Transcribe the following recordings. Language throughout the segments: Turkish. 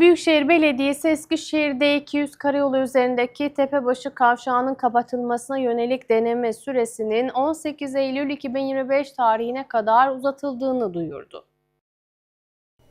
Büyükşehir Belediyesi Eskişehir'de 200 karayolu üzerindeki Tepebaşı kavşağının kapatılmasına yönelik deneme süresinin 18 Eylül 2025 tarihine kadar uzatıldığını duyurdu.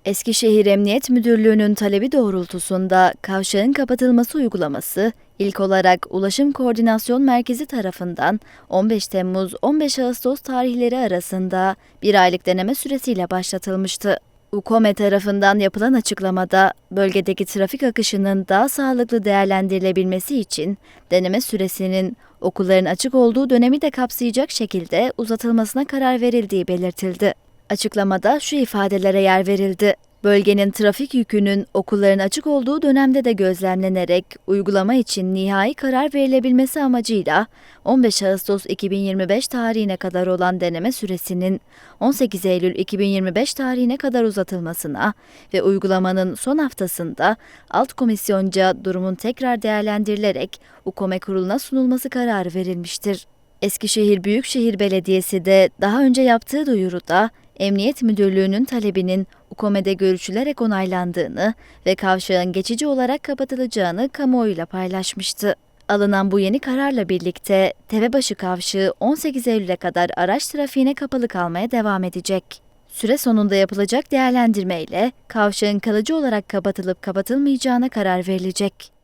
Eskişehir Emniyet Müdürlüğü'nün talebi doğrultusunda kavşağın kapatılması uygulaması ilk olarak Ulaşım Koordinasyon Merkezi tarafından 15 Temmuz-15 Ağustos tarihleri arasında bir aylık deneme süresiyle başlatılmıştı. UKOME tarafından yapılan açıklamada bölgedeki trafik akışının daha sağlıklı değerlendirilebilmesi için deneme süresinin okulların açık olduğu dönemi de kapsayacak şekilde uzatılmasına karar verildiği belirtildi. Açıklamada şu ifadelere yer verildi. Bölgenin trafik yükünün okulların açık olduğu dönemde de gözlemlenerek uygulama için nihai karar verilebilmesi amacıyla 15 Ağustos 2025 tarihine kadar olan deneme süresinin 18 Eylül 2025 tarihine kadar uzatılmasına ve uygulamanın son haftasında alt komisyonca durumun tekrar değerlendirilerek UKOME kuruluna sunulması kararı verilmiştir. Eskişehir Büyükşehir Belediyesi de daha önce yaptığı duyuruda Emniyet Müdürlüğü'nün talebinin UKOME'de görüşülerek onaylandığını ve kavşağın geçici olarak kapatılacağını kamuoyuyla paylaşmıştı. Alınan bu yeni kararla birlikte Tepebaşı Kavşağı 18 Eylül'e kadar araç trafiğine kapalı kalmaya devam edecek. Süre sonunda yapılacak değerlendirmeyle kavşağın kalıcı olarak kapatılıp kapatılmayacağına karar verilecek.